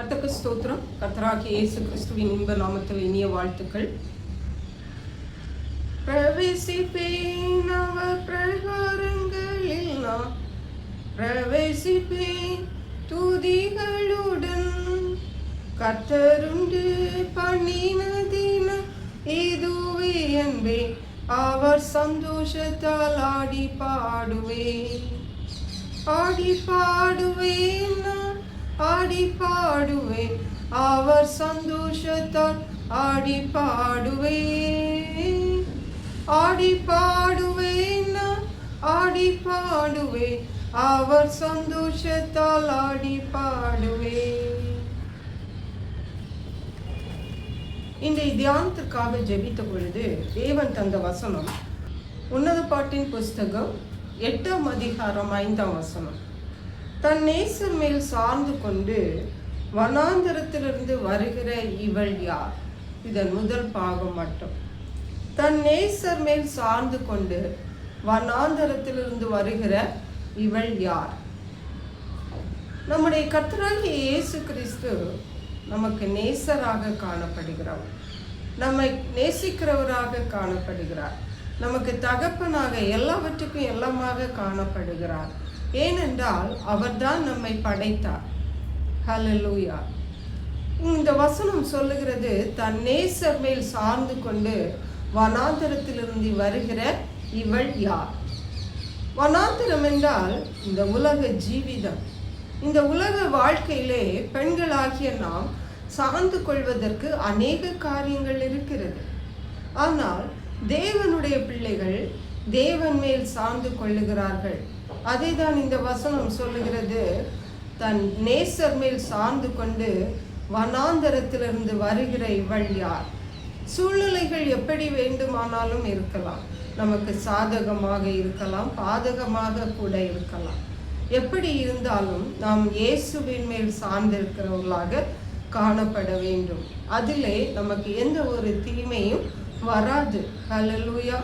கர்த்தருக்கு ஸ்தோத்திரம். கர்த்தராகிய இயேசு கிறிஸ்துவின் இன்ப நாமத்தில் இனிய வாழ்த்துக்கள். பிரவேசிப்பேன் அவ பிரகாரங்களில் நான். பிரவேசிப்பேன் துதிகளுடன். கத்தருண்டு பண்ணினதின இதுவே என்பே அவர் சந்தோஷத்தால் ஆடி பாடுவேன். ஆடி பாடுவேன். பாடுவேன் அவர் சந்தோஷத்தால் ஆடி பாடுவேன் ஆடி பாடுவேன் ஆடி பாடுவேன் அவர் சந்தோஷத்தால் ஆடி பாடுவேன் இன்றைய தியானத்திற்காக ஜெபித்த பொழுது தேவன் தந்த வசனம் உன்னத பாட்டின் புஸ்தகம் எட்டாம் அதிகாரம் ஐந்தாம் வசனம். தன் நேசர் மேல் சார்ந்து கொண்டு வனாந்தரத்திலிருந்து வருகிற இவள் யார்? இதன் முதல் பாகம் மட்டும். தன் நேசர் மேல் சார்ந்து கொண்டு வனாந்தரத்திலிருந்து வருகிற இவள் யார்? நம்முடைய கர்த்தராகிய இயேசு கிறிஸ்து நமக்கு நேசராக காணப்படுகிறார் நம்மை நேசிக்கிறவராக காணப்படுகிறார். நமக்கு தகப்பனாக எல்லாவற்றுக்கும் எல்லாமாக காணப்படுகிறார். ஏனென்றால் அவர்தான் நம்மை படைத்தார். ஹலலூயா இந்த வசனம் சொல்லுகிறது தன் நேசர் மேல் சார்ந்து கொண்டு வனாந்தரத்திலிருந்து வருகிற இவள் யார்? வனாந்தரம் என்றால் இந்த உலக ஜீவிதம். இந்த உலக வாழ்க்கையிலே பெண்களாகிய நாம் சார்ந்து கொள்வதற்கு அநேக காரியங்கள் இருக்கிறது. ஆனால் தேவனுடைய பிள்ளைகள் தேவன் மேல் சார்ந்து கொள்ளுகிறார்கள். அதை தான் இந்த வசனம் சொல்லுகிறது. தன் நேசர் மேல் சார்ந்து கொண்டு வனாந்தரத்திலிருந்து வருகிற இவள் யார்? சூழ்நிலைகள் எப்படி வேண்டுமானாலும் இருக்கலாம். நமக்கு சாதகமாக இருக்கலாம் பாதகமாக கூட இருக்கலாம். எப்படி இருந்தாலும் நாம் இயேசுவின் மேல் சார்ந்திருக்கிறவர்களாக காணப்பட வேண்டும். அதிலே நமக்கு எந்த ஒரு தீமையும் வராது. ஹலலூயா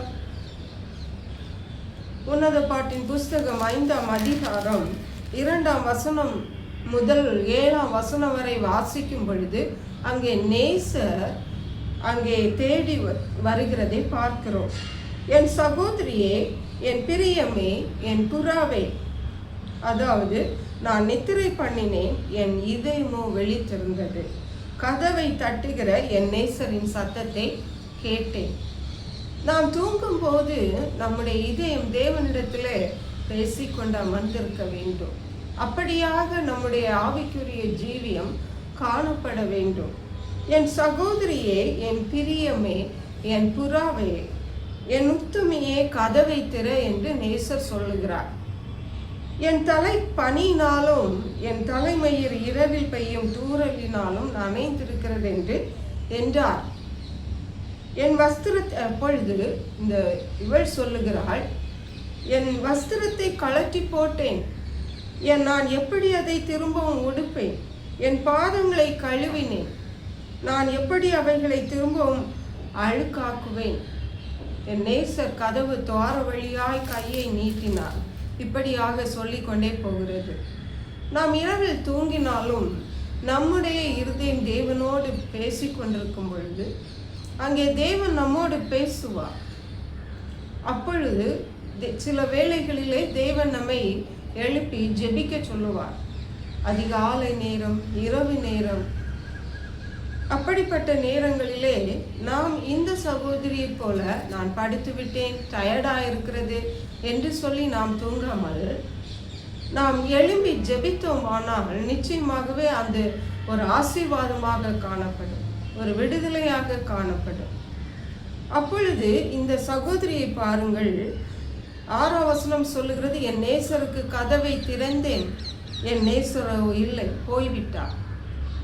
உன்னத பாட்டின் புஸ்தகம் ஐந்தாம் அதிகாரம் இரண்டாம் வசனம் முதல் ஏழாம் வசனம் வரை வாசிக்கும் பொழுது அங்கே நேசர் அங்கே தேடி வ- வருகிறதை பார்க்கிறோம். என் சகோதரியே என் பிரியமே என் புறாவே அதாவது நான் நித்திரை பண்ணினேன் என் இதயமோ வெளித்திருந்தது. கதவை தட்டுகிற என் நேசரின் சத்தத்தை கேட்டேன். நாம் தூங்கும் போது நம்முடைய இதயம் தேவனிடத்தில் பேசிக்கொண்டு அமர்ந்திருக்க வேண்டும். அப்படியாக நம்முடைய ஆவிக்குரிய ஜீவியம் காணப்பட வேண்டும். என் சகோதரியே என் பிரியமே என் புறாவே என் உத்துமையே கதவை திற என்று நேசர் சொல்லுகிறார். என் தலை பனியினாலும் என் தலைமயிர் இரவில் பெய்யும் தூறலினாலும் நனைந்திருக்கிறது என்று என்றார். என் வஸ்திரத்தை அப்பொழுது இந்த இவள் சொல்லுகிறாள் என் வஸ்திரத்தை கழட்டி போட்டேன். என் நான் எப்படி அதை திரும்பவும் உடுப்பேன்? என் பாதங்களை கழுவினேன். நான் எப்படி அவைகளை திரும்பவும் அழுக்காக்குவேன்? என் நேசர் கதவு துவார வழியாய் கையை நீட்டினார். இப்படியாக சொல்லிக்கொண்டே போகிறது. நாம் இரவில் தூங்கினாலும் நம்முடைய இருதயம் தேவனோடு பேசிக்கொண்டிருக்கும் பொழுது அங்கே தேவன் நம்மோடு பேசுவார். அப்பொழுது சில வேளைகளிலே தேவன் நம்மை எழுப்பி ஜெபிக்க சொல்லுவார். அதிகாலை நேரம் இரவு நேரம். அப்படிப்பட்ட நேரங்களிலே நாம் இந்த சகோதரியைப் போல நான் படுத்து விட்டேன் டயர்டாக இருக்கிறது என்று சொல்லி நாம் தூங்காமல் நாம் எழும்பி ஜெபித்தோமானால் நிச்சயமாகவே அந்த ஒரு ஆசீர்வாதமாக காணப்படும். ஒரு விடுதலையாக காணப்படும். அப்பொழுது இந்த சகோதரியை பாருங்கள். ஆறாம் வசனம் சொல்லுகிறது என் நேசருக்கு கதவை திறந்தேன். என் நேசரோ இல்லை போய்விட்டார்.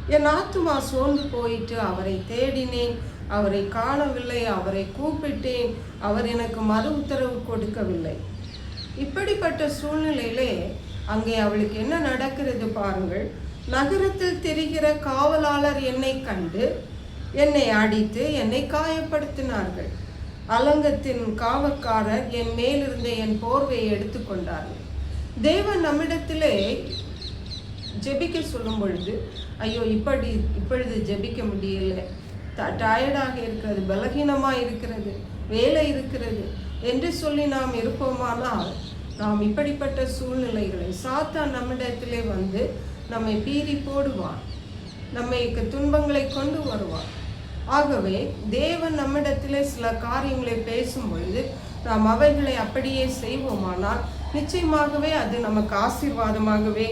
என் ஆத்துமா சோர்ந்து போயிட்டு அவரை தேடினேன். அவரை காணவில்லை. அவரை கூப்பிட்டேன். அவர் எனக்கு மறு உத்தரவு கொடுக்கவில்லை. இப்படிப்பட்ட சூழ்நிலையிலே அங்கே அவளுக்கு என்ன நடக்கிறது பாருங்கள். நகரத்தில் தெரிகிற காவலாளர் என்னை கண்டு என்னை அடித்து என்னை காயப்படுத்தினார்கள். அலங்கத்தின் காவற்காரர் என் மேலிருந்த என் போர்வையை எடுத்துக்கொண்டார்கள் தேவன் நம்மிடத்திலே ஜெபிக்க சொல்லும் பொழுது ஐயோ இப்படி இப்பொழுது ஜெபிக்க முடியல. டயர்டாக இருக்கிறது பலகீனமாக இருக்கிறது வேலை இருக்கிறது என்று சொல்லி நாம் இருப்போமானால் நாம் இப்படிப்பட்ட சூழ்நிலைகளை சாத்தான் நம்மிடத்திலே வந்து நம்மை பீறி போடுவான். நம்மை துன்பங்களை கொண்டு வருவான். ஆகவே தேவன் நம்மிடத்திலே சில காரியங்களை பேசும் பொழுது நாம் அவைகளை அப்படியே செய்வோமானால் நிச்சயமாகவே அது நமக்கு ஆசீர்வாதமாகவே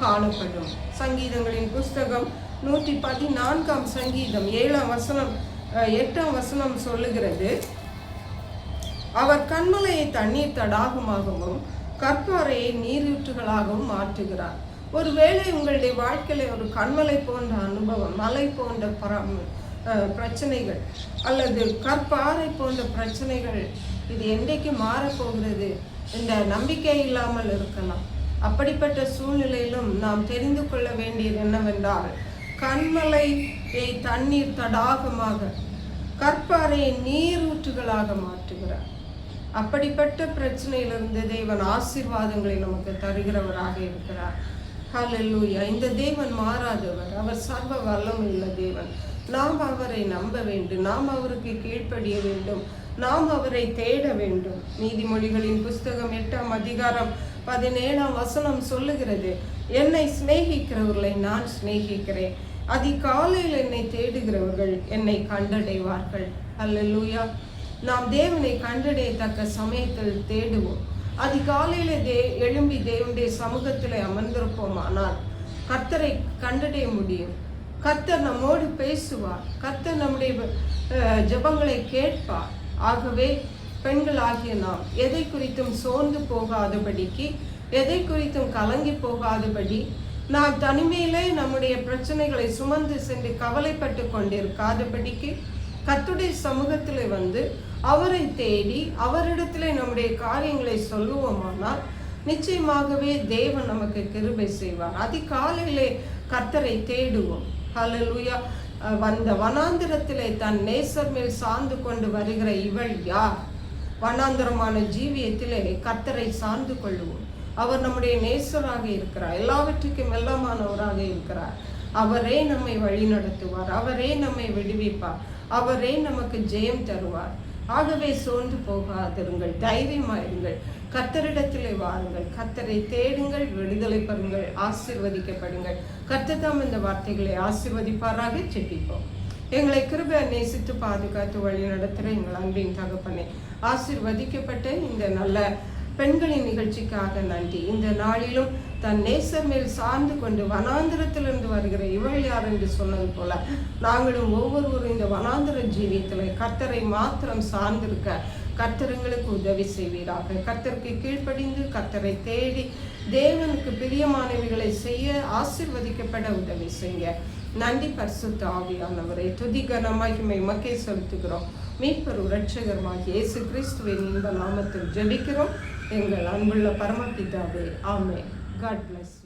காணப்படும். சங்கீதங்களின் புஸ்தகம் நூற்றி பதினான்காம் சங்கீதம் ஏழாம் வசனம் எட்டாம் வசனம் சொல்லுகிறது. அவர் கண்மலையை தண்ணீர் தடாகமாகவும் கற்பாறையை நீரூற்றுகளாகவும் மாற்றுகிறார். ஒருவேளை உங்களுடைய வாழ்க்கையில ஒரு கண்மலை போன்ற அனுபவம் மலை போன்ற பரம் பிரச்சனைகள். அல்லது கற்பாறை போன்ற பிரச்சனைகள் இது என்றைக்கு மாறப்போகிறது இந்த நம்பிக்கை இல்லாமல் இருக்கலாம். அப்படிப்பட்ட சூழ்நிலையிலும் நாம் தெரிந்து கொள்ள வேண்டியது என்னவென்றால் கண்மலையை தண்ணீர் தடாகமாக கற்பாறையை நீரூற்றுகளாக மாற்றுகிறார். அப்படிப்பட்ட பிரச்சனையிலிருந்து தேவன் ஆசீர்வாதங்களை நமக்கு தருகிறவராக இருக்கிறார். ஹலல்லூயா இந்த தேவன் மாறாதவர். அவர் சர்வ வல்லம் உள்ள தேவன். நாம் அவரை நம்ப வேண்டும். நாம் அவருக்கு கீழ்ப்படிய வேண்டும். நாம் அவரை தேட வேண்டும். நீதிமொழிகளின் புஸ்தகம் எட்டாம் அதிகாரம் பதினேழாம் வசனம் சொல்லுகிறது என்னை சிநேகிக்கிறவர்களை நான் சிநேகிக்கிறேன். அதிகாலையில் என்னை தேடுகிறவர்கள் என்னை கண்டடைவார்கள். அல்லேலூயா. நாம் தேவனை கண்டடையத்தக்க சமயத்தில் தேடுவோம். அதிகாலையில தே எழும்பி தேவனுடைய சமூகத்தில் அமர்ந்திருப்போமானால் கர்த்தரை கண்டடைய முடியும். கர்த்தர் நம்மோடு பேசுவார். கர்த்தர் நம்முடைய ஜபங்களை கேட்பார். ஆகவே பெண்களாகிய நாம் எதை குறித்தும் சோர்ந்து போகாதபடிக்கு எதை குறித்தும் கலங்கி போகாதபடி நாம் தனிமையிலே நம்முடைய பிரச்சனைகளை சுமந்து சென்று கவலைப்பட்டு கொண்டிருக்காதபடிக்கு கத்துடைய சமூகத்தில் வந்து அவரை தேடி அவரிடத்துல நம்முடைய காரியங்களை சொல்லுவோமானால் நிச்சயமாகவே தேவன் நமக்கு கிருபை செய்வார். அதிகாலையிலே கர்த்தரை தேடுவோம். ஹalleluya வந்த வனாந்திரத்திலே தன் நேசர் மேல் சார்ந்து கொண்டு வருகிற இவள் யார்? வனாந்தரமான ஜீவியத்திலே கர்த்தரை சார்ந்து கொள்ளுவோம். அவர் நம்முடைய நேசராக இருக்கிறார். எல்லாவற்றுக்கும் எல்லாமானவராக இருக்கிறார். அவரே நம்மை வழி நடத்துவார் அவரே நம்மை விடுவிப்பார். அவரே நமக்கு ஜெயம் தருவார். ஆகவே சோர்ந்து போகாதிருங்கள் தைரியமாயிருங்கள் கத்தரிடத்திலே வாருங்கள். கத்தரை தேடுங்கள் விடுதலை பெறுங்கள் ஆசிர்வதிக்கப்படுங்கள். கத்ததாம் இந்த வார்த்தைகளை ஆசிர்வதிப்பாராக செப்பிப்போம் எங்களை கிருபை நேசித்து பாதுகாத்து வழி நடத்துகிற எங்கள் அன்பின் தகப்பனே ஆசிர்வதிக்கப்பட்ட இந்த நல்ல பெண்களின் நிகழ்ச்சிக்காக நன்றி. இந்த நாளிலும் தன் நேசர் மேல் சார்ந்து கொண்டு வனாந்திரத்திலிருந்து வருகிற இவள் யார் என்று சொன்னது போல நாங்களும் ஒவ்வொருவரும் இந்த வனாந்திர ஜீவியத்தில் கர்த்தரை மாத்திரம் சார்ந்திருக்க கர்த்தருங்களுக்கு உதவி செய்வீராக. கர்த்தருக்கு கீழ்ப்படிந்து கர்த்தரை தேடி தேவனுக்கு பிரியமானவைகளை செய்ய ஆசிர்வதிக்கப்பட உதவி செய்ய நன்றி பரிசுத்த ஆவியானவரை. துதி கனமாகிமை மக்கே செலுத்துகிறோம். மீட்பர் இரட்சகருமாகிய இயேசு கிறிஸ்துவின் இந்த நாமத்தில் ஜெபிக்கிறோம். எங்கள் அன்புள்ள பரமபிதாவே. ஆமே காட் பிளஸ் you.